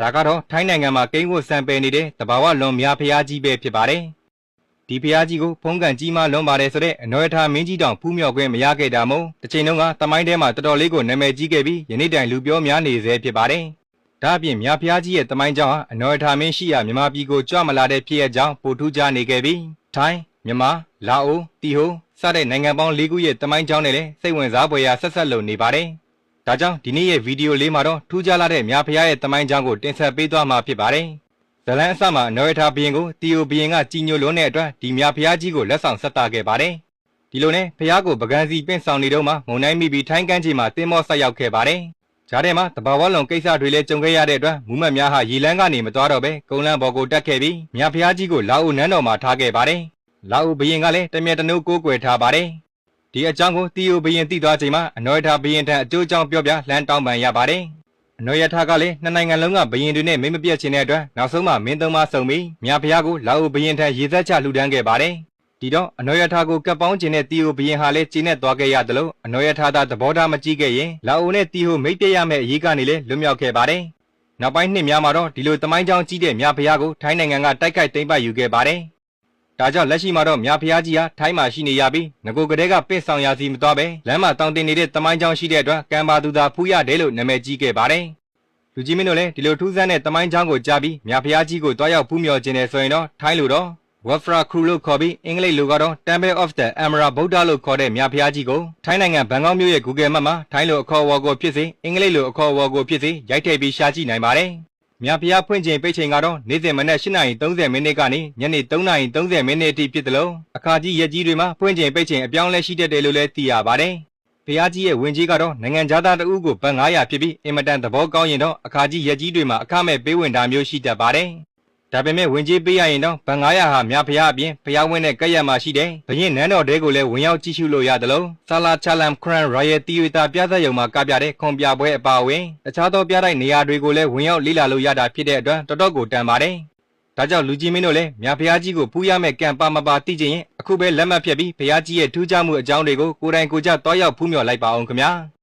ဒါကတော့ထိုင်းနိုင်ငံမှာကိန်းဝတ်စံပယ်နေတဲ့တဘာဝလွန်များဖျားကြီးပဲဖြစ်ပါတယ်ဒီဖျားကြီးကိုဖုံးကန်ကြီးမားလွန်ပါတယ်ဆိုတဲ့အနော်ရထာမင်းကြီးတောင်ဖူးမြော်ခွင့်မရခဲ့တာမို့တစ်ချိန်လုံးကတမိုင်းထဲမှာတော်တော်လေးကိုနာမည်ကြီးခဲ့ပြီးယနေ့တိုင်လူပြောများနေစေဖြစ်ပါတယ်ဒါအပြင်မြဖျားကြီးရဲ့တမိုင်းကြောင့်ဟာအနော်ရထာမင်းရှိရာမြန်မာပြည်ကိုကြွမလာတဲ့ဖြစ်ရကြောင်းပိုထူးခြားနေခဲ့ပြီးထိုင်းမြန်မာလာအိုတီဟိုစတဲ့နိုင်ငံပေါင်း၄ခုရဲ့တမိုင်းကြောင်းနဲ့လည်းစိတ်ဝင်စားဖွယ်ရာဆက်ဆက်လုံနေပါတယ်။ ဒါကြောင့်ဒီနေ့ရဲ့ဗီဒီယိုလေးမှာတော့ထူးခြားလာတဲ့မြဖျားရဲ့တမိုင်းကြောင်းကိုတင်ဆက်ပေးသွားမှာဖြစ်ပါတယ်။ဇလန်အစမှာနော်ရထာဘီရင်ကိုတီယိုဘီရင်ကကြီးညိုလွန်းတဲ့အတွက်ဒီမြဖျားကြီးကိုလက်ဆောင်ဆက်တာခဲ့ပါတယ်။ဒီလိုနဲ့ဖျားကိုပကန်းစီပင့်ဆောင်နေတော့မှမုံနိုင်မိပြီးထိုင်းကန်းချီမှာတင်းမောဆက်ရောက်ခဲ့ပါတယ်။ဂျားထဲမှာတဘာဝလုံကိစ္စတွေလည်းကြုံခဲ့ရတဲ့အတွက်မူးမတ်များဟာရေလန်းကနေမသွားတော့ပဲကုန်းလန်းဘော်ကိုတက်ခဲ့ပြီးမြဖျားကြီးကိုလာအိုနန်းတော်မှာထားခဲ့ပါတယ်။လာအိုဘီရင်ကလည်းတမျက်တနှုတ်ကိုးကွယ်ထားပါတယ်။ ဒီအကြောင်းကိုတီယိုဘီရင်သိသွားချိန်မှာအနော်ရထာဘီရင်ထံအကျိုးအကြောင်းပြောပြလှမ်းတောင်းပန်ရပါတယ်။အနော်ရထာကလည်းနှစ်နိုင်ငံလုံးကဘီရင်တွေနဲ့မင်းမပြတ်ချင်တဲ့အတွက်နောက်ဆုံးမှမင်းသုံးပါဆုံပြီးမြဖျားကိုလာအိုဘီရင်ထံရေသက်ချလှူဒန်းခဲ့ပါတယ်။ဒီတော့အနော်ရထာကိုကပ်ပေါင်းကျင်တဲ့တီယိုဘီရင်ဟာလည်းကျင်းနဲ့သွားခဲ့ရတယ်လို့အနော်ရထာသာသဘောထားမကြည့်ခဲ့ရင်လာအိုနဲ့တီဟိုမိတ်ပြရမယ့်အရေးကနေလည်းလွတ်မြောက်ခဲ့ပါတယ်။နောက်ပိုင်းနှစ်များမှာတော့ဒီလိုတမိုင်းကြောင်းကြီးတဲ့မြဖျားကိုထိုင်းနိုင်ငံကတိုက်ခိုက်သိမ်းပိုက်ယူခဲ့ပါတယ်။ ဒါကြောင့်လက်ရှိမှာတော့မြဖျားကြီးဟာထိုင်းမှာရှိနေရပြီးငကိုကလေးကပင့်ဆောင်ရာစီမသွားပဲလမ်းမှာတောင်းတင်နေတဲ့တမိုင်းကြောင်းရှိတဲ့အတွက်ကံပါသူသာဖူးရတယ်လို့နာမည်ကြီးခဲ့ပါတယ်။လူကြီးမင်းတို့လည်းဒီလိုထူးဆန်းတဲ့တမိုင်းကြောင်းကိုကြားပြီးမြဖျားကြီးကိုတွားရောက်ဖူးမြော်ခြင်းနဲ့ဆိုရင်တော့ထိုင်းလိုတော့ Wafra Crew လို့ခေါ်ပြီးအင်္ဂလိပ်လိုကတော့ Temple of the Amara Buddha လို့ခေါ်တဲ့မြဖျားကြီးကိုထိုင်းနိုင်ငံဘန်ကောက်မြို့ရဲ့ Google Map မှာထိုင်းလိုအခေါ်အဝေါ်ကိုဖြစ်စေအင်္ဂလိပ်လိုအခေါ်အဝေါ်ကိုဖြစ်စေရိုက်ထည့်ပြီးရှာကြည့်နိုင်ပါတယ်။ မြဖျားဖွင့်ချိန်ပိတ်ချိန်ကတော့နေ့စဉ်မနက်8:30မိနစ်ကနေညနေ3:30မိနစ်အထိဖြစ်တယ်လို့အခါကြီးရက်ကြီးတွေမှာဖွင့်ချိန်ပိတ်ချိန်အပြောင်းလဲရှိတတ်တယ်လို့လည်းသိရပါတယ်။ဖျားကြီးရဲ့ဝင်ကြီးကတော့နိုင်ငံသားတအုပ်ကိုဘတ်900ဖြစ်ပြီးအင်မတန်သဘောကောင်းရင်တော့အခါကြီးရက်ကြီးတွေမှာအခမဲ့ပေးဝင်တာမျိုးရှိတတ်ပါတယ်။ ဒါပေမဲ့ဝင်ကြီးပေးရရင်တော့ဘန်900ဟာမြဖျားအပြင်ဖျားဝင်းတဲ့ကက်ရက်မှာရှိတယ်။ဘရင်နန်းတော်တဲကိုလည်းဝင်ရောက်ကြည့်ရှုလို့ရတယ်လို့ဆာလာချလမ်ခရန်ရိုယယ်တီယတာပြသရုံမှာကပြတဲ့ခွန်ပြပွဲအပါအဝင်တခြားသောပြတိုက်နေရာတွေကိုလည်းဝင်ရောက်လေ့လာလို့ရတာဖြစ်တဲ့အတွက်တော်တော်ကိုတန်ပါတယ်။ဒါကြောင့်လူကြီးမင်းတို့လည်းမြဖျားကြီးကိုပူးရမဲ့ကံပါမပါသိချင်ရင်အခုပဲလက်မှတ်ဖြတ်ပြီးဖျားကြီးရဲ့ထူးခြားမှုအကြောင်းတွေကိုကိုယ်တိုင်ကိုယ်ကျသွားရောက်ဖူးမြော်လိုက်ပါအောင်ခင်ဗျာ။